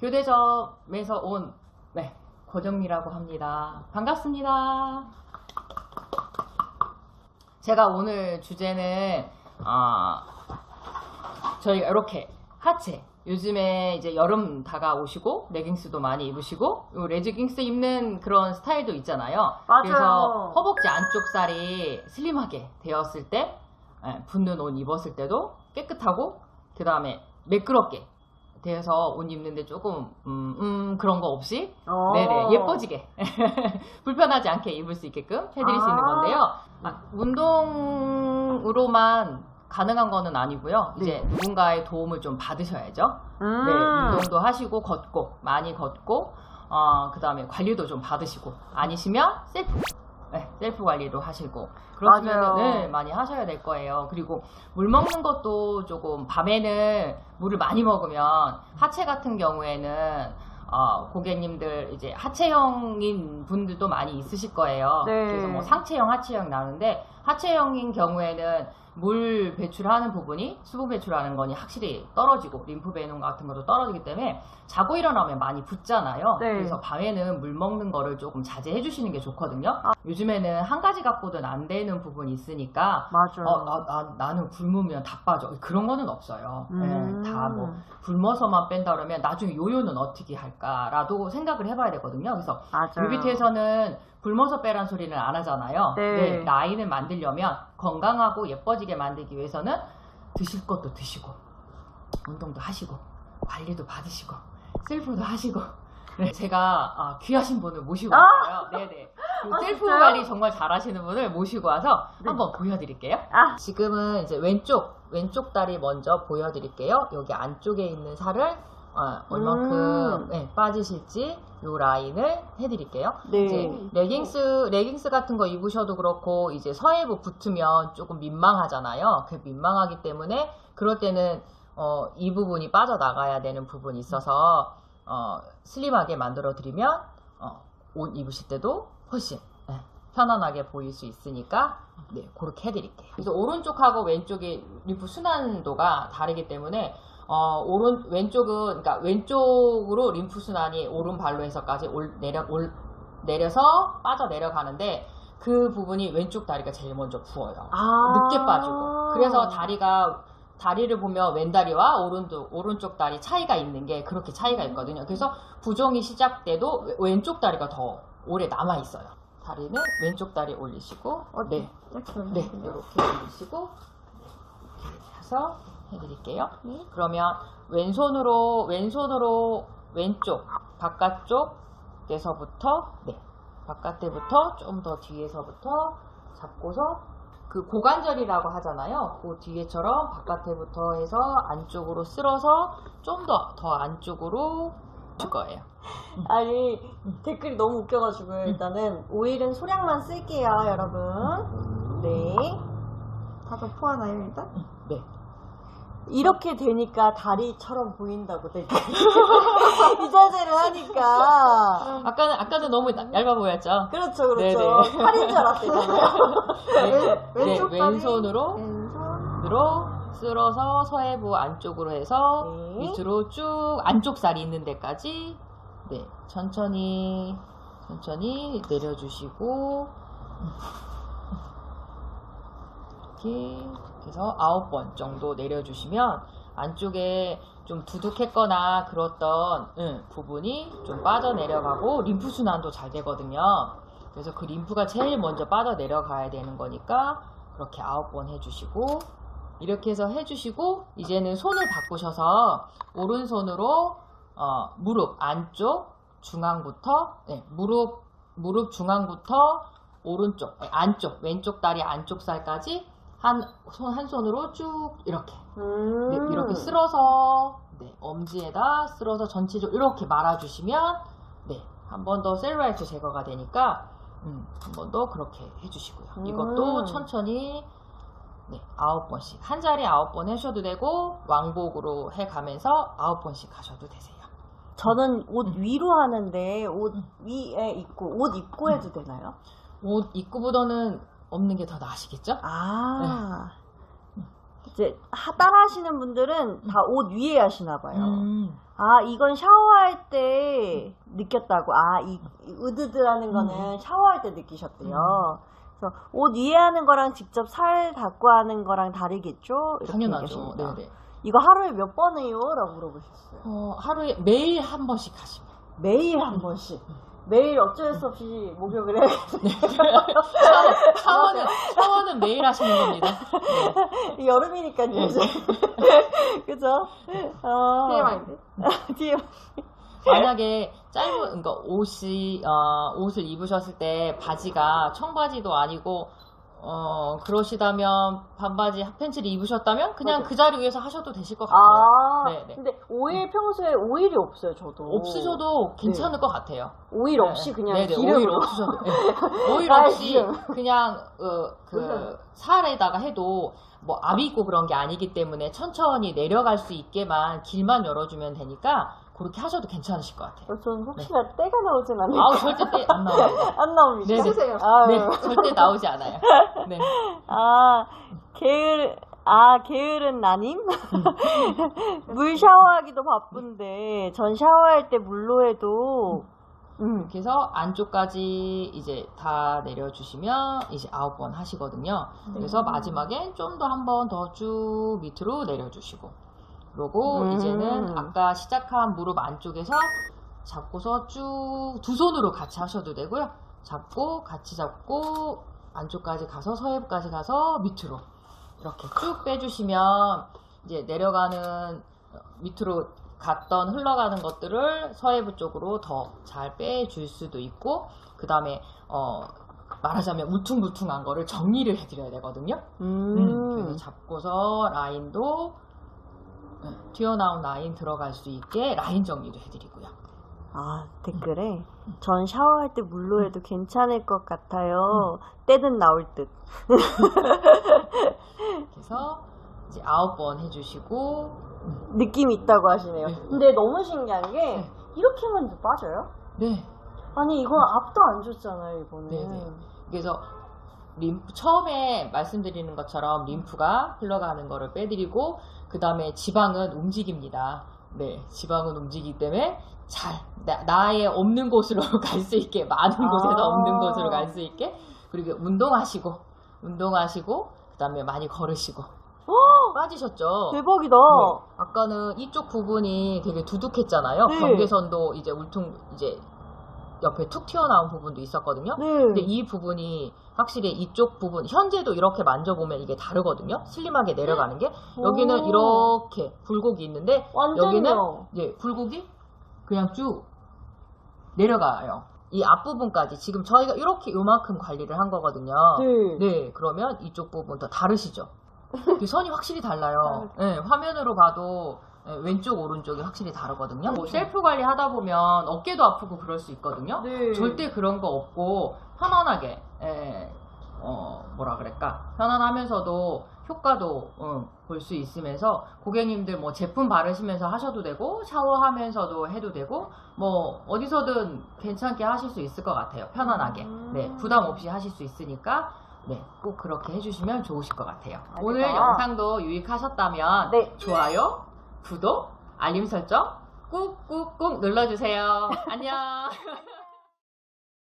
교대점에서 온 네, 고정미라고 합니다. 반갑습니다. 제가 오늘 주제는 아 저희가 이렇게 하체 요즘에 이제 여름 다가오시고 레깅스도 많이 입으시고 요 레깅스 입는 그런 스타일도 있잖아요. 맞아요. 그래서 허벅지 안쪽 살이 슬림하게 되었을 때 예, 붙는 옷 입었을 때도 깨끗하고 그 다음에 매끄럽게 되어서 옷 입는데 조금 음, 음, 그런 거 없이 어. 네네 예뻐지게 불편하지 않게 입을 수 있게끔 해드릴 수 있는 아. 건데요. 아, 운동으로만 가능한 거는 아니고요. 이제 누군가의 도움을 좀 받으셔야죠. 음. 네, 운동도 하시고 걷고 많이 걷고 어, 그 다음에 관리도 좀 받으시고 아니시면 셀프 네, 셀프 관리도 하시고. 그러시면 네, 많이 하셔야 될 거예요. 그리고 물 먹는 것도 조금 밤에는 물을 많이 먹으면 하체 같은 경우에는 어, 고객님들 이제 하체형인 분들도 많이 있으실 거예요. 네. 그래서 뭐 상체형, 하체형 나는데 하체형인 경우에는 물 배출하는 부분이 수분 배출하는 거니 확실히 떨어지고 림프 배농 같은 것도 떨어지기 때문에 자고 일어나면 많이 붓잖아요. 네. 그래서 밤에는 물 먹는 거를 조금 자제해 주시는 게 좋거든요. 아. 요즘에는 한 가지 갖고는 안 되는 부분이 있으니까 맞아요. 어, 나, 는 굶으면 다 빠져. 그런 거는 없어요. 음. 다뭐 굶어서만 뺀다 그러면 나중에 요요는 어떻게 할까라도 생각을 해봐야 되거든요. 그래서 맞아요. 뮤비트에서는 굶어서 빼란 소리는 안 하잖아요. 네. 나이를 만들려면 건강하고 예뻐지게 만들기 위해서는 드실 것도 드시고 운동도 하시고 관리도 받으시고 셀프도 하시고 네, 제가 아, 귀하신 분을 모시고 왔어요. 네네. 그 아, 셀프 진짜요? 관리 정말 잘하시는 분을 모시고 와서 네. 한번 보여드릴게요. 아. 지금은 이제 왼쪽 왼쪽 다리 먼저 보여드릴게요. 여기 안쪽에 있는 살을 어, 얼만큼 음. 네, 빠지실지 요 라인을 해드릴게요. 네. 이제 레깅스 레깅스 같은 거 입으셔도 그렇고 이제 서해부 붙으면 조금 민망하잖아요. 그 민망하기 때문에 그럴 때는 어, 이 부분이 빠져나가야 되는 부분이 있어서 어, 슬림하게 만들어 드리면 어, 옷 입으실 때도 훨씬 네, 편안하게 보일 수 있으니까 네, 그렇게 해드릴게요. 그래서 오른쪽하고 왼쪽이 림프 순환도가 다르기 때문에 어, 오른 왼쪽은 그러니까 왼쪽으로 림프 순환이 오른발로 해서까지 올, 내려 올, 내려서 빠져 내려가는데 그 부분이 왼쪽 다리가 제일 먼저 부어요. 아. 늦게 빠지고. 그래서 다리가 다리를 보면 왼다리와 오른쪽 오른쪽 다리 차이가 있는 게 그렇게 차이가 있거든요. 그래서 부종이 시작돼도 왼- 왼쪽 다리가 더 오래 남아 있어요. 다리는 왼쪽 다리 올리시고 어, 네. 이렇게 네, 이렇게 올리시고 이렇게 해서 해드릴게요. 그러면 왼손으로 왼손으로 왼쪽 바깥쪽 에서부터 네 바깥에부터 좀 더 뒤에서부터 잡고서 그 고관절이라고 하잖아요. 그 뒤에처럼 바깥에부터 해서 안쪽으로 쓸어서 좀 더더 안쪽으로 줄 거예요. 아니 댓글이 너무 웃겨가지고 일단은 오일은 소량만 쓸게요 여러분 네 다들 포하나요 일단? 네. 이렇게 되니까 다리처럼 보인다고 댓글 이 자세를 하니까. 아까는 아까는 너무 얇아 보였죠. 그렇죠 그렇죠. 네네. 팔인 줄 알았대잖아요. 네, 네, 왼쪽 다리, 왼손으로 왼손. 으로 쓸어서 서해부 안쪽으로 해서 네. 밑으로 쭉 안쪽 살이 있는 데까지. 네 천천히 천천히 내려주시고 이렇게 해서 아홉 번 정도 내려주시면 안쪽에 좀 두둑했거나 그랬던 응, 부분이 좀 빠져 내려가고 림프 순환도 잘 되거든요. 그래서 그 림프가 제일 먼저 빠져 내려가야 되는 거니까 그렇게 아홉 번 해주시고 이렇게 해서 해주시고 이제는 손을 바꾸셔서 오른손으로 어, 무릎 안쪽 중앙부터 네, 무릎 무릎 중앙부터 오른쪽 네, 안쪽 왼쪽 다리 안쪽 살까지 한 손 한 손으로 쭉 이렇게 음. 네, 이렇게 쓸어서 네, 엄지에다 쓸어서 전체적으로 이렇게 말아주시면 네, 한 번 더 셀룰라이트 제거가 되니까 음, 한 번 더 그렇게 해주시고요. 이것도 음. 천천히 네, 아홉 번씩 한 자리 아홉 번 하셔도 되고 왕복으로 해가면서 아홉 번씩 하셔도 되세요. 저는 옷 음. 위로 하는데 옷 위에 입고 옷 입고 해도 되나요? 옷 입구보다는 없는 게 더 나으시겠죠? 아 이제 하- 따라 하시는 분들은 다 옷 위에 하시나 봐요. 음, 아, 이건 샤워할 때 느꼈다고. 아, 이, 이 으드드라는 거는 샤워할 때 느끼셨대요. 그래서 옷 위에 하는 거랑 직접 살 닦고 하는 거랑 다르겠죠? 이렇게 당연하죠. 얘기하십니다. 네네. 이거 하루에 몇 번 해요? 라고 물어보셨어요. 어, 하루에 매일 한 번씩 하시면. 매일 한 번씩. 매일 어쩔 수 없이 목욕을 해. 샤워는, 샤워는 매일 하시는 겁니다. 네. 여름이니까요, 이제. 그죠? 어. TMI인데? TMI. 만약에 짧은 그러니까 옷이 어, 옷을 입으셨을 때 바지가 청바지도 아니고 어 그러시다면 반바지 핫팬츠를 입으셨다면 그냥 맞아요. 그 자리 위에서 하셔도 되실 것 같아요. 아, 네, 네. 근데 오일 평소에 오일이 없어요, 저도. 없으셔도 괜찮을 것 같아요. 오일 없이 그냥 네네, 기름으로. 오일 없으셔도 네. 오일 아, 없이 기름. 그냥 어, 그 살에다가 해도 뭐 압이 있고 그런 게 아니기 때문에 천천히 내려갈 수 있게만 길만 열어주면 되니까 그렇게 하셔도 괜찮으실 것 같아요. 어, 저는 혹시나 때가 나오진 않을까? 아우 절대 때 안 나옵니다. 안 나옵니다. 네네. 해주세요. 아유. 네, 절대 나오지 않아요. 네. 아, 게으, 아, 게으른 나님? 물 샤워하기도 바쁜데, 전 샤워할 때 물로 해도, 음, 그래서 안쪽까지 이제 다 내려주시면 이제 아홉 번 하시거든요. 그래서 마지막엔 좀더 한 번 더 쭉 밑으로 내려주시고. 그러고 음. 이제는 아까 시작한 무릎 안쪽에서 잡고서 쭉 두 손으로 같이 하셔도 되고요. 잡고 같이 잡고 안쪽까지 가서 서해부까지 가서 밑으로 이렇게 쭉 빼주시면 이제 내려가는 어, 밑으로 갔던 흘러가는 것들을 서해부 쪽으로 더 잘 빼줄 수도 있고 그 다음에 어 말하자면 울퉁불퉁한 거를 정리를 해드려야 되거든요. 음, 그래서 음. 잡고서 라인도 네, 튀어나온 라인 들어갈 수 있게 라인 정리도 해드리고요. 아, 댓글에, 전 샤워할 때 물로 해도 괜찮을 것 같아요. 때는 나올 듯. 그래서 이제 아홉 번 해주시고 느낌 있다고 하시네요. 네. 근데 너무 신기한 게, 네. 이렇게만 빠져요? 네 아니, 이건 앞도 안 줬잖아요, 이거는. 네네. 그래서 림프 처음에 말씀드리는 것처럼 림프가 흘러가는 거를 빼드리고 그 다음에 지방은 움직입니다. 네, 지방은 움직이기 때문에 잘 나, 의 없는 곳으로 갈 수 있게 많은 곳에서 아. 없는 곳으로 갈 수 있게 그리고 운동하시고 운동하시고 그 다음에 많이 걸으시고 빠지셨죠? 대박이다. 네. 아까는 이쪽 부분이 되게 두둑했잖아요. 네. 경계선도 이제 울퉁 이제 옆에 툭 튀어나온 부분도 있었거든요. 네. 근데 이 부분이 확실히 이쪽 부분 현재도 이렇게 만져보면 이게 다르거든요. 슬림하게 내려가는 게 여기는 오. 이렇게 굴곡이 있는데 완전요. 여기는 이제 굴곡이 그냥 쭉 내려가요. 이 앞부분까지 지금 저희가 이렇게 요만큼 관리를 한 거거든요. 네. 네, 그러면 이쪽 부분 더 다르시죠? 그 선이 확실히 달라요. 네, 화면으로 봐도 네, 왼쪽 오른쪽이 확실히 다르거든요. 뭐 셀프 관리 하다 보면 어깨도 아프고 그럴 수 있거든요. 네. 절대 그런 거 없고 편안하게 예, 어, 뭐라 그럴까 편안하면서도 효과도 볼수 있으면서 고객님들 뭐 제품 바르시면서 하셔도 되고 샤워하면서도 해도 되고 뭐 어디서든 괜찮게 하실 수 있을 것 같아요 편안하게 음. 네 부담 없이 하실 수 있으니까 네 꼭 그렇게 해주시면 좋으실 것 같아요. 오늘 영상도 유익하셨다면 네. 좋아요 구독 알림 설정 꾹꾹꾹 눌러주세요. 안녕